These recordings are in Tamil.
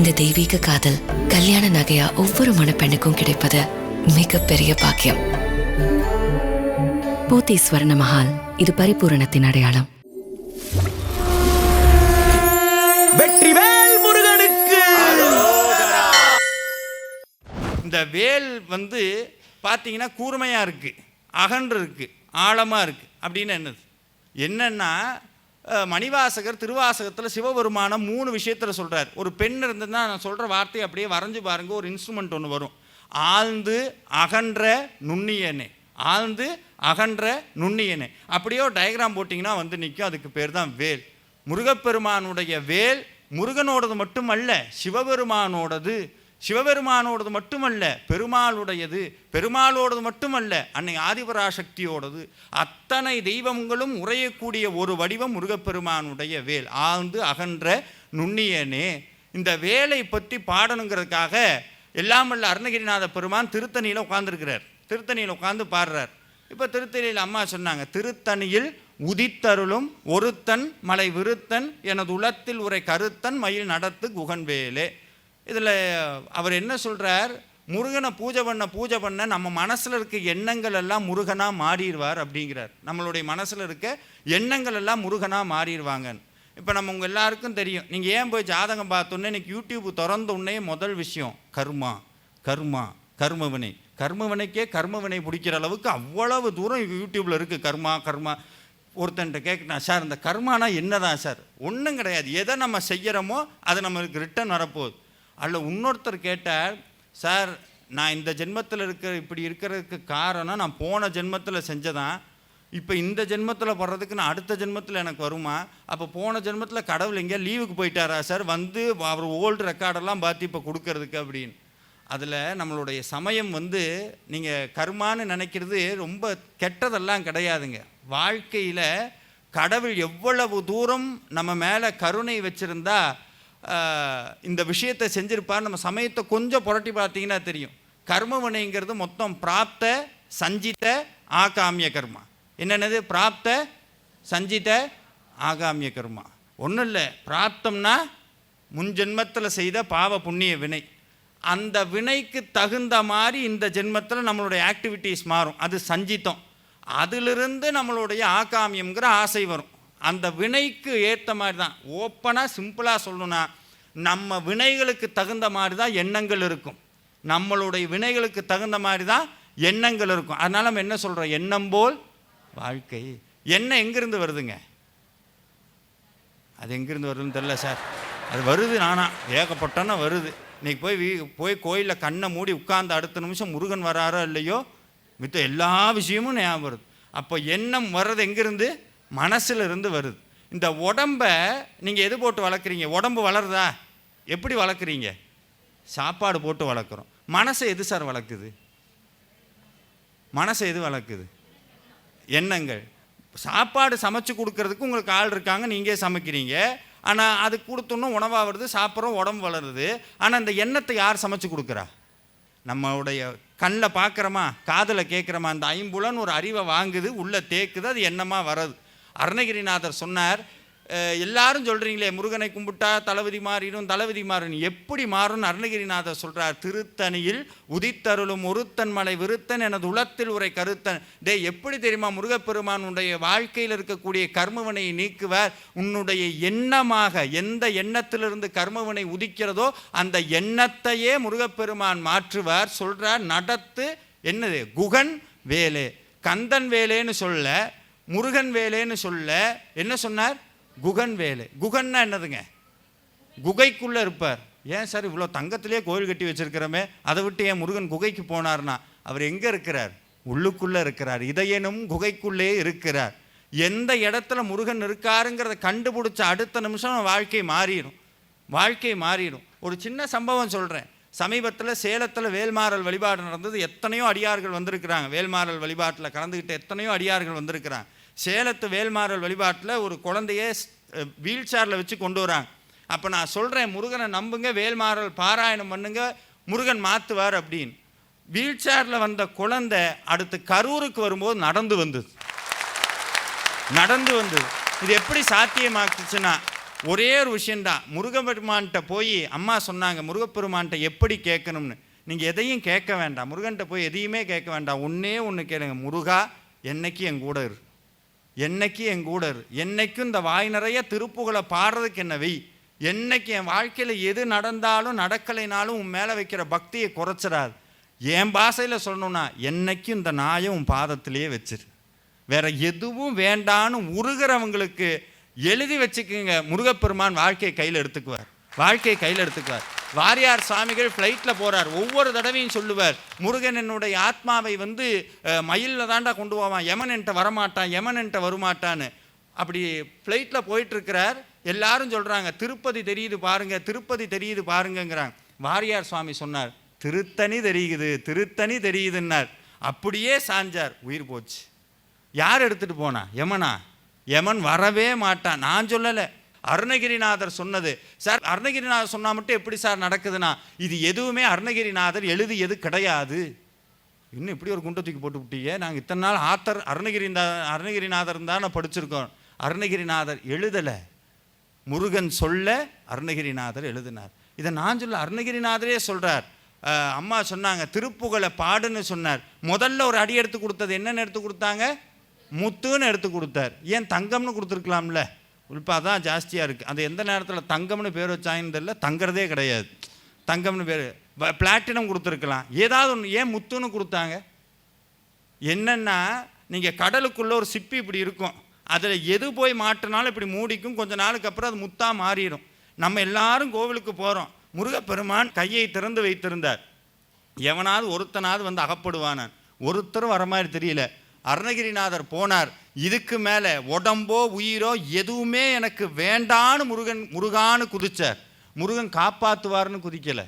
இந்த தெய்வீக காதல் கல்யாண நகையா ஒவ்வொரு மணப்பெண்ணுக்கும் கிடைப்பது மிகப்பெரிய பாக்கியம். போத்தி ஸ்வர்ண மஹால் இது பரிபூரணத்தின் அடையாளம். வெற்றிவேல் முருகனுக்கு! இந்த வேல் வந்து பார்த்தீங்கன்னா கூர்மையாக இருக்குது அகன்று இருக்குது ஆழமாக இருக்குது அப்படின்னு என்னது? என்னன்னா மணிவாசகர் திருவாசகத்தில் சிவபெருமானம் மூணு விஷயத்தில் சொல்கிறார் ஒரு பெண் இருந்ததுன்னா நான் சொல்கிற வார்த்தையை அப்படியே வரைஞ்சு பாருங்கள் ஒரு இன்ஸ்ட்ருமெண்ட் ஒன்று வரும். ஆழ்ந்து அகன்ற நுண்ணியனே. ஆழ்ந்து அகன்ற நுண்ணியனே. அப்படியே ஒரு டயக்ராம் போட்டிங்கன்னா வந்து நிற்கும் அதுக்கு பேர் தான் வேல். முருகப்பெருமானுடைய வேல் முருகனோடது மட்டுமல்ல சிவபெருமானோடது சிவபெருமானோடது மட்டுமல்ல பெருமாளுடையது பெருமாளோடது மட்டுமல்ல அன்னை ஆதிபராசக்தியோடது அத்தனை தெய்வங்களும் உறையக்கூடிய ஒரு வடிவம் முருகப்பெருமானுடைய வேல். ஆழ்ந்து அகன்ற நுண்ணியனே இந்த வேலை பற்றி பாடணுங்கிறதுக்காக எல்லாம் வல்ல அருணகிரிநாத பெருமான் திருத்தணியில் உட்காந்துருக்கிறார் திருத்தணியில் உட்காந்து பாடுறார். இப்போ திருத்தணியில் அம்மா சொன்னாங்க திருத்தணியில் உதித்தருளும் ஒருத்தன் மலை விருத்தன் எனது உளத்தில் உரை கருத்தன் மயில் நடத்து குகன்வேலே. இதில் அவர் என்ன சொல்கிறார் முருகனை பூஜை பண்ண பூஜை பண்ண நம்ம மனசில் இருக்க எண்ணங்கள் எல்லாம் முருகனாக மாறிடுவார் அப்படிங்கிறார். நம்மளுடைய மனசில் இருக்க எண்ணங்கள் எல்லாம் முருகனாக மாறிடுவாங்கன்னு. இப்போ நம்ம உங்கள் எல்லாருக்கும் தெரியும். நீங்கள் ஏன் போய் ஜாதகம் பார்த்தோன்னே இன்னைக்கு யூடியூப் திறந்த உடனே முதல் விஷயம் கர்மா கர்மா கர்மவினை. கர்மவினைக்கே கர்மவினை பிடிக்கிற அளவுக்கு அவ்வளவு தூரம் யூடியூப்பில் இருக்குது கர்மா கர்மா. ஒருத்தன்ட்ட கேட்கணும் சார் இந்த கர்மானா என்னதான் சார்? ஒன்றும் கிடையாது. எதை நம்ம செய்கிறோமோ அது நம்மளுக்கு ரிட்டர்ன் வரப்போகுது. அதில் இன்னொருத்தர் கேட்டார் சார் நான் இந்த ஜென்மத்தில் இருக்கிற இப்படி இருக்கிறதுக்கு காரணம் நான் போன ஜென்மத்தில் செஞ்சதான். இப்போ இந்த ஜென்மத்தில் வர்றதுக்கு நான் அடுத்த ஜென்மத்தில் எனக்கு வருமா? அப்போ போன ஜென்மத்தில் கடவுள் எங்கேயா லீவுக்கு போயிட்டாரா? சார் வந்து அவர் ஓல்டு ரெக்கார்டெல்லாம் பார்த்து இப்போ கொடுக்கறதுக்கு அப்படின்னு. அதில் நம்மளுடைய சமயம் வந்து நீங்கள் கருமான்னு நினைக்கிறது ரொம்ப கெட்டதெல்லாம் கிடையாதுங்க. வாழ்க்கையில் கடவுள் எவ்வளவு தூரம் நம்ம மேலே கருணை வச்சுருந்தா இந்த விஷயத்தை செஞ்சுருப்பார் நம்ம சமயத்தை கொஞ்சம் புரட்டி பார்த்தீங்கன்னா தெரியும். கர்மவினைங்கிறது மொத்தம் பிராப்த சஞ்சித ஆகாமிய கர்மா. என்னென்னது? பிராப்த சஞ்சித ஆகாமிய கர்மா. ஒன்றும் இல்லை. பிராப்தம்னா முன் ஜென்மத்தில் செய்த பாவ புண்ணிய வினை. அந்த வினைக்கு தகுந்த மாதிரி இந்த ஜென்மத்தில் நம்மளுடைய ஆக்டிவிட்டீஸ் மாறும். அது சஞ்சித்தம். அதிலிருந்து நம்மளுடைய ஆகாமியம்ங்கிற ஆசை வரும். அந்த வினைக்கு ஏற்ற மாதிரி தான் ஓப்பனாக சிம்பிளாக சொல்லணும்னா நம்ம வினைகளுக்கு தகுந்த மாதிரி தான் எண்ணங்கள் இருக்கும். நம்மளுடைய வினைகளுக்கு தகுந்த மாதிரி தான் எண்ணங்கள் இருக்கும். அதனால் நம்ம என்ன சொல்கிறோம் எண்ணம் போல் வாழ்க்கை. எண்ணம் எங்கேருந்து வருதுங்க? அது எங்கேருந்து வருதுன்னு தெரில சார். அது வருது நானா. ஏகப்பட்டன வருது. இன்றைக்கி போய் வீ போய் கோயிலில் கண்ணை மூடி உட்கார்ந்து அடுத்த நிமிஷம் முருகன் வராரோ இல்லையோ? மித்த எல்லா விஷயமும் ஞாபகம் வருது. அப்போ எண்ணம் வர்றது எங்கேருந்து? மனசுல இருந்து வருது. இந்த உடம்ப நீங்கள் எது போட்டு வளர்க்குறீங்க? உடம்பு வளருதா? எப்படி வளர்க்குறீங்க? சாப்பாடு போட்டு வளர்க்குறோம். மனசை எது சார் வளர்க்குது? மனசை எது வளர்க்குது? எண்ணங்கள். சாப்பாடு சமைச்சு கொடுக்கறதுக்கு உங்களுக்கு ஆள் இருக்காங்க நீங்கள் சமைக்கிறீங்க. ஆனால் அது கொடுத்தோன்னும் உணவாக வருது சாப்பிட்றோம் உடம்பு வளருது. ஆனால் இந்த எண்ணத்தை யார் சமைச்சு கொடுக்குறா? நம்மளுடைய கண்ணில் பார்க்குறோமா? காதில் கேட்குறோமா? அந்த ஐம்புலன் ஒரு அறிவை வாங்குது உள்ளே தேக்குது அது எண்ணமாக வர்றது. அருணகிரிநாதர் சொன்னார் எல்லாரும் சொல்கிறீங்களே முருகனை கும்பிட்டா தளபதி மாறிடும் தளபதி மாறும். எப்படி மாறும்னு அருணகிரிநாதர் சொல்கிறார் திருத்தணியில் உதித்தருளும் ஒருத்தன் மலை விருத்தன் எனது உளத்தில் உரை கருத்தன். டே எப்படி தெரியுமா முருகப்பெருமான் உன்னுடைய வாழ்க்கையில் இருக்கக்கூடிய கர்மவினையை நீக்குவார். உன்னுடைய எண்ணமாக எந்த எண்ணத்திலிருந்து கர்மவினை உதிக்கிறதோ அந்த எண்ணத்தையே முருகப்பெருமான் மாற்றுவார். சொல்கிறார் நடத்து என்னது? குகன் வேலே. கந்தன் வேலேன்னு சொல்ல முருகன் வேலைன்னு சொல்ல என்ன சொன்னார்? குகன் வேலை. குகன்னா என்னதுங்க? குகைக்குள்ளே இருப்பார். ஏன் சார் இவ்வளோ தங்கத்திலே கோயில் கட்டி வச்சிருக்கிறோமே? அதை விட்டு ஏன் முருகன் குகைக்கு போனார்னா? அவர் எங்கே இருக்கிறார்? உள்ளுக்குள்ளே இருக்கிறார். இதயனும் குகைக்குள்ளே இருக்கிறார். எந்த இடத்துல முருகன் இருக்காருங்கிறத கண்டுபிடிச்ச அடுத்த நிமிஷம் வாழ்க்கை மாறிடும். வாழ்க்கை மாறிடும். ஒரு சின்ன சம்பவம் சொல்கிறேன் சமீபத்தில் சேலத்தில் வேல்மாறல் வழிபாடு நடந்தது. எத்தனையோ அடியார்கள் வந்திருக்கிறாங்க. வேல்மாறல் வழிபாட்டில் கலந்துக்கிட்ட எத்தனையோ அடியார்கள் வந்திருக்கிறாங்க. சேலத்து வேல்மாறல் வழிபாட்டில் ஒரு குழந்தைய வீல் சேரில் வச்சு கொண்டு வராங்க. அப்போ நான் சொல்கிறேன் முருகனை நம்புங்க வேல்மாறல் பாராயணம் பண்ணுங்க முருகன் மாற்றுவார் அப்படின்னு. வீல் சேரில் வந்த குழந்தை அடுத்து கரூருக்கு வரும்போது நடந்து வந்தது. நடந்து வந்தது. இது எப்படி சாத்தியமாக்குச்சுன்னா ஒரே ஒரு விஷயந்தான் முருகப்பெருமான்கிட்ட போய் அம்மா சொன்னாங்க முருகப்பெருமான்கிட்ட எப்படி கேட்கணும்னு. நீங்கள் எதையும் கேட்க வேண்டாம். முருகன்கிட்ட போய் எதையுமே கேட்க வேண்டாம். ஒன்றே ஒன்று கேளுங்க. முருகா என்னைக்கு என் கூட இரு. என்னைக்கு என் கூட இரு. என்னைக்கும் இந்த வாய் நிறைய திருப்புகளை பாடுறதுக்கு என்ன வெய் என்னைக்கு என் வாழ்க்கையில் எது நடந்தாலும் நடக்கலைனாலும் உன் மேலே வைக்கிற பக்தியை குறைச்சிடாது. என் பாஷையில் சொல்லணும்னா என்னைக்கும் இந்த நாயை உன் பாதத்திலேயே வச்சிரு. வேற எதுவும் வேண்டான்னு உருகிறவங்களுக்கு எழுதி வச்சுக்கோங்க. முருகப்பெருமான் வாழ்க்கையை கையில் எடுத்துக்குவார். வாழ்க்கையை கையில் எடுத்துக்குவார். வாரியார் சாமிகள் ஃப்ளைட்டில் போகிறார் ஒவ்வொரு தடவையும் சொல்லுவார் முருகன் என்னுடைய ஆத்மாவை வந்து மயிலில் தாண்டா கொண்டு போவான். யமன் என்கிட்ட வரமாட்டான் யமன் என்கிட்ட வருமாட்டான்னு. அப்படி ஃப்ளைட்டில் போயிட்டுருக்கிறார். எல்லாரும் சொல்கிறாங்க திருப்பதி தெரியுது பாருங்க திருப்பதி தெரியுது பாருங்கங்கிறாங்க. வாரியார் சுவாமி சொன்னார் திருத்தணி தெரியுது திருத்தணி தெரியுதுன்னார். அப்படியே சாஞ்சார். உயிர் போச்சு. யார் எடுத்துகிட்டு போனா? யமனா? யமன் வரவே மாட்டான். நான் சொல்லலை. அருணகிரிநாதர் சொன்னது. சார் அருணகிரிநாதர் சொன்னால் மட்டும் எப்படி சார் நடக்குதுன்னா இது எதுவுமே அருணகிரிநாதர் எழுதியது கிடையாது. இன்னும் இப்படி ஒரு குண்டை தூக்கி போட்டு விட்டீங்க. நாங்கள் இத்தனை நாள் ஆத்தர் அருணகிரி அருணகிரிநாதர் தான் படிச்சிருக்கோம். அருணகிரிநாதர் எழுதலை. முருகன் சொல்ல அருணகிரிநாதர் எழுதினார். இதை நான் சொல்ல அருணகிரிநாதரே சொல்கிறார் அம்மா சொன்னாங்க திருப்புகழை பாடுன்னு சொன்னார். முதல்ல ஒரு அடி எடுத்து கொடுத்தது என்னென்னு எடுத்து கொடுத்தாங்க? முத்துன்னு எடுத்து கொடுத்தார். ஏன் தங்கம்னு கொடுத்துருக்கலாம்ல? இப்போ அதான் ஜாஸ்தியாக இருக்குது அது எந்த நேரத்தில் தங்கம்னு பேர் வச்சாங்கன்னு தெரியல. தங்குறதே கிடையாது. தங்கம்னு பேர். பிளாட்டினம் கொடுத்துருக்கலாம். ஏதாவது ஒன்று ஏன் முத்துன்னு கொடுத்தாங்க? என்னென்னா நீங்கள் கடலுக்குள்ளே ஒரு சிப்பி இப்படி இருக்கும். அதில் எது போய் மாட்டினாலும் இப்படி மூடிக்கும். கொஞ்ச நாளுக்கு அப்புறம் அது முத்தாக மாறிடும். நம்ம எல்லாரும் கோவிலுக்கு போகிறோம் முருகப்பெருமான் கையை திறந்து வைத்திருந்தார். எவனாவது ஒருத்தனாவது வந்து அகப்படுவானான். ஒருத்தரும் வர மாதிரி தெரியல. அருணகிரிநாதர் போனார். இதுக்கு மேலே உடம்போ உயிரோ எதுவுமே எனக்கு வேண்டான்னு முருகன் முருகான்னு குதிச்சார். முருகன் காப்பாற்றுவார்னு குதிக்கலை.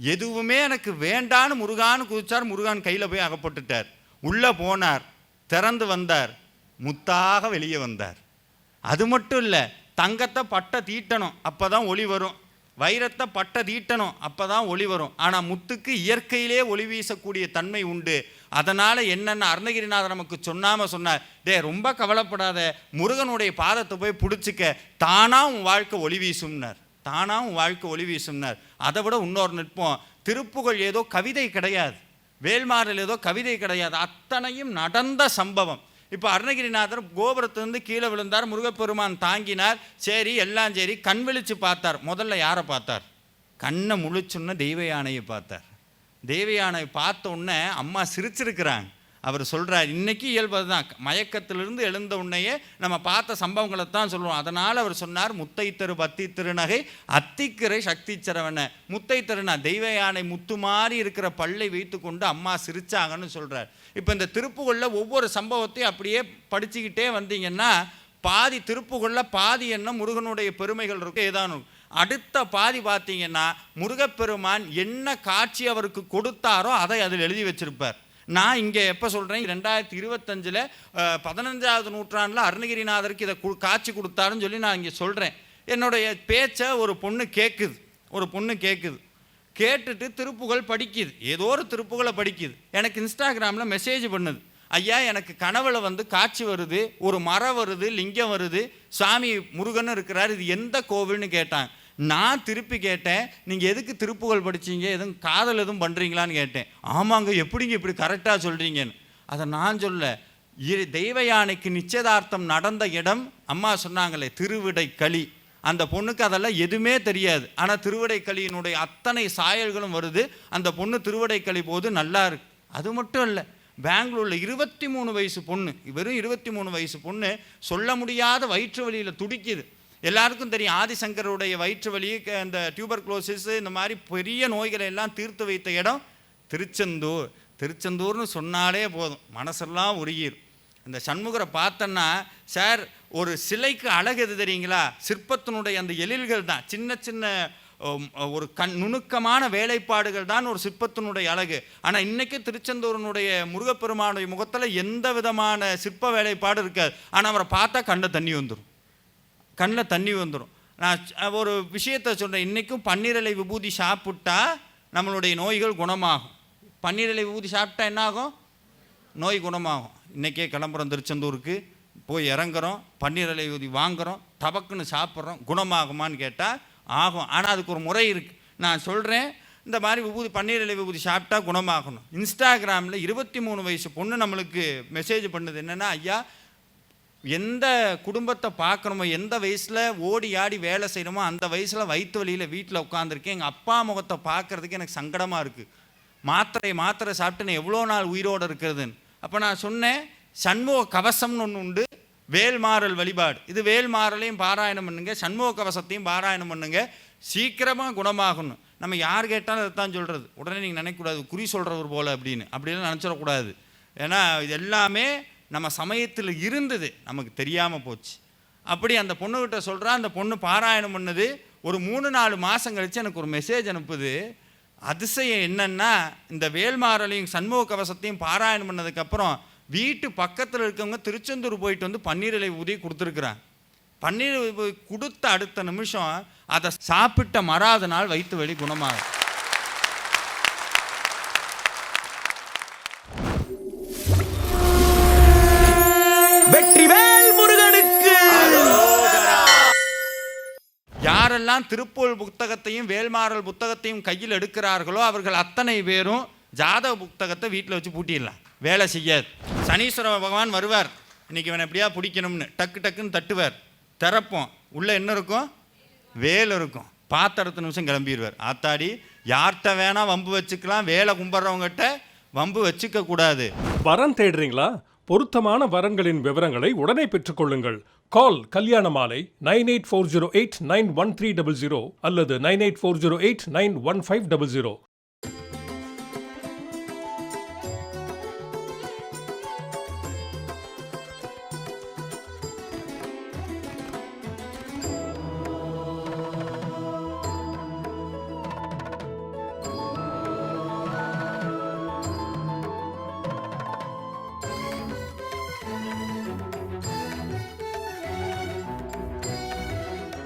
எதுவுமே எனக்கு வேண்டான்னு முருகான்னு குதிச்சார். முருகான் கையில் போய் அகப்பட்டுட்டார். உள்ளே போனார். திறந்து வந்தார். முத்தாக வெளியே வந்தார். அது மட்டும் இல்லை தங்கத்தை பட்டை தீட்டணும் அப்போ தான் ஒளி வரும். வைரத்தை பட்டை தீட்டணும் அப்போ தான் ஒளி வரும். ஆனால் முத்துக்கு இயற்கையிலே ஒளி வீசக்கூடிய தன்மை உண்டு. அதனால் என்னென்ன அருணகிரிநாதர் நமக்கு சொன்னாமல் சொன்னார். டே ரொம்ப கவலைப்படாத. முருகனுடைய பாதத்தை போய் பிடிச்சிக்க. தானாக உன் வாழ்க்கை ஒளி வீசும்னார். தானாக உன் வாழ்க்கை ஒளி வீசும்னார். அதை விட இன்னொரு நிற்போம் திருப்புகழ் ஏதோ கவிதை கிடையாது. வேல்மாறல் ஏதோ கவிதை கிடையாது. அத்தனையும் நடந்த சம்பவம். இப்போ அருணகிரிநாதர் கோபுரத்துலேருந்து கீழே விழுந்தார். முருகப்பெருமான் தாங்கினார். சரி எல்லாம் சரி. கண் விழித்து பார்த்தார். முதல்ல யாரை பார்த்தார்? கண்ணை முழிச்சுன்னு தெய்வ யானையை பார்த்தார். தெய்வ பார்த்த உடனே அம்மா சிரிச்சிருக்கிறாங்க. அவர் சொல்கிறார் இன்றைக்கி இயல்பது தான். மயக்கத்திலிருந்து எழுந்த உன்னையே நம்ம பார்த்த சம்பவங்களை தான் சொல்லுவோம். அதனால் அவர் சொன்னார் முத்தை தரு பத்தி திருநகை அத்திக்கரை சக்தி சரவண முத்தை தருணா தெய்வ யானை முத்து மாறி இருக்கிற பல்லை வைத்து கொண்டு அம்மா சிரிச்சாங்கன்னு சொல்கிறார் இப்போ இந்த திருப்புகளில் ஒவ்வொரு சம்பவத்தையும் அப்படியே படிச்சுக்கிட்டே வந்தீங்கன்னா பாதி திருப்புகளில் பாதி என்ன முருகனுடைய பெருமைகள் இருக்கு ஏதானும் அடுத்த பாதி பார்த்தீங்கன்னா முருகப்பெருமான் என்ன காட்சி அவருக்கு கொடுத்தாரோ அதை அதில் எழுதி வச்சிருப்பார். நான் இங்கே எப்போ சொல்கிறேன்? ரெண்டாயிரத்தி இருபத்தஞ்சில் பதினஞ்சாவது நூற்றாண்டில் அருணகிரிநாதருக்கு இதை காட்சி கொடுத்தாருன்னு சொல்லி நான் இங்கே சொல்கிறேன். என்னுடைய பேச்சை ஒரு பொண்ணு கேட்குது. ஒரு பொண்ணு கேட்குது. கேட்டுட்டு திருப்புகள் படிக்குது. ஏதோ ஒரு திருப்புகளை படிக்குது. எனக்கு இன்ஸ்டாகிராமில் மெசேஜ் பண்ணுது. ஐயா எனக்கு கனவுல வந்து காட்சி வருது. ஒரு மரம் வருது லிங்கம் வருது. சாமி முருகன் இருக்கிறார். இது எந்த கோவில்னு கேட்டாங்க. நான் திருப்பி கேட்டேன் நீங்கள் எதுக்கு திருப்புகள் படிச்சீங்க? எதுவும் காதல் எதுவும் பண்ணுறீங்களான்னு கேட்டேன். ஆமாங்க எப்படிங்க இப்படி கரெக்டாக சொல்கிறீங்கன்னு அதை நான் சொல்ல இரு தெய்வ யானைக்கு நிச்சயதார்த்தம் நடந்த இடம் அம்மா சொன்னாங்களே திருவிடை களி அந்த பொண்ணுக்கு அதெல்லாம் எதுவுமே தெரியாது. ஆனால் திருவிடைக்களியினுடைய அத்தனை சாயல்களும் வருது. அந்த பொண்ணு திருவிடைக்களி போது நல்லா இருக்கு. அது மட்டும் இல்லை பெங்களூரில் இருபத்தி மூணு வயசு பொண்ணு வெறும் இருபத்தி மூணு வயசு பொண்ணு சொல்ல முடியாத வயிற்று வழியில் துடிக்குது. எல்லாருக்கும் தெரியும். ஆதிசங்கருடைய வயிற்று வலி அந்த டியூபர் குளோசிஸ் இந்த மாதிரி பெரிய நோய்களை எல்லாம் தீர்த்து வைத்த இடம் திருச்செந்தூர். திருச்செந்தூர்னு சொன்னாலே போதும். மனசெல்லாம் உருகிடும் இந்த சண்முகரை பார்த்தோன்னா சார் ஒரு சிலைக்கு அழகு எது தெரியுங்களா? சிற்பத்தினுடைய அந்த எழில்கள் தான். சின்ன சின்ன ஒரு கண் நுணுக்கமான வேலைப்பாடுகள் தான் ஒரு சிற்பத்தினுடைய அழகு. ஆனால் இன்றைக்கி திருச்செந்தூரனுடைய முருகப்பெருமானுடைய முகத்தில் எந்த விதமான சிற்ப வேலைப்பாடு இருக்காது. ஆனால் அவரை பார்த்தா கண்ட தண்ணி வந்துடும் கண்ணில் தண்ணி வந்துடும் நான் ஒரு விஷயத்த சொல்கிறேன் இன்றைக்கும் பன்னீரலை விபூதி சாப்பிட்டா நம்மளுடைய நோய்கள் குணமாகும். பன்னீரலை விபூதி சாப்பிட்டா என்ன ஆகும் நோய் குணமாகும். இன்றைக்கே கிளம்புறோம் திருச்செந்தூருக்கு. போய் இறங்குறோம். பன்னீரலை விபூதி வாங்குகிறோம் தபக்குன்னு சாப்பிட்றோம். குணமாகுமான்னு கேட்டால் ஆகும். ஆனால் அதுக்கு ஒரு முறை இருக்குது நான் சொல்கிறேன் இந்த மாதிரி விபூதி பன்னீர் விபூதி சாப்பிட்டா குணமாகணும். இன்ஸ்டாகிராமில் இருபத்தி மூணு வயசு பொண்ணு நம்மளுக்கு மெசேஜ் பண்ணுது. என்னென்னா ஐயா எந்த குடும்பத்தை பார்க்கணுமோ எந்த வயசில் ஓடி ஆடி வேலை செய்யணுமோ அந்த வயசில் வயிற்று வழியில் வீட்டில் உட்காந்துருக்கேன் எங்கள் அப்பா முகத்தை பார்க்கறதுக்கு எனக்கு சங்கடமாக இருக்குது மாத்திரை மாத்திரை சாப்பிட்டு நான் எவ்வளோ நாள் உயிரோடு இருக்கிறதுன்னு. அப்போ நான் சொன்னேன் சண்முக கவசம்னு ஒன்று உண்டு. வேல்மாறல் வழிபாடு. இது வேல்மாறலையும் பாராயணம் பண்ணுங்க சண்முக கவசத்தையும் பாராயணம் பண்ணுங்க. சீக்கிரமாக குணமாகணும். நம்ம யார் கேட்டாலும் அதை தான் சொல்கிறது உடனே நீங்கள் நினைக்கக்கூடாது குறி சொல்கிறவர் போல் அப்படின்னு. அப்படிலாம் நினச்சிடக்கூடாது. ஏன்னா இது எல்லாமே நம்ம சமயத்தில் இருந்தது. நமக்கு தெரியாமல் போச்சு. அப்படி அந்த பொண்ணுக்கிட்ட சொல்கிறா அந்த பொண்ணு பாராயணம் பண்ணது. ஒரு மூணு நாலு மாதம் கழித்து எனக்கு ஒரு மெசேஜ் அனுப்புது. அதிசயம் என்னென்னா இந்த வேல்மாரலையும் சண்முக கவசத்தையும் பாராயணம் பண்ணதுக்கப்புறம் வீட்டு பக்கத்தில் இருக்கவங்க திருச்செந்தூர் போயிட்டு வந்து பன்னீர் இலை ஊதி கொடுத்துருக்குறாங்க. பன்னீர் கொடுத்த அடுத்த நிமிஷம் அதை சாப்பிட்ட மறாத நாள் வயிற்று வலி குணமாகும். யாரெல்லாம் திருப்பூர் புத்தகத்தையும் வேல்மாறல் புத்தகத்தையும் கையில் எடுக்கிறார்களோ அவர்கள் அத்தனை பேரும் ஜாதக புத்தகத்தை வீட்டில் வச்சு பூட்டிடலாம். வேலை செய்யாது. சனீஸ்வர பகவான் வருவார். இன்றைக்கி இவன் எப்படியா பிடிக்கணும்னு. டக்கு டக்குன்னு தட்டுவார். திறப்போம். உள்ளே என்ன இருக்கும்? வேல் இருக்கும். பார்த்த அடுத்த நிமிஷம் கிளம்பிடுவார். ஆத்தாடி யார்கிட்ட வேணால் வம்பு வச்சுக்கலாம். வேலை கும்பிட்றவங்ககிட்ட வம்பு வச்சுக்க கூடாது வரன் தேடுறீங்களா? பொருத்தமான வரன்களின் விவரங்களை உடனே பெற்றுக்கொள்ளுங்கள். கால் கல்யாண மாலை nine eight four zero eight nine one three double zero அல்லது nine eight four zero eight nine one five double zero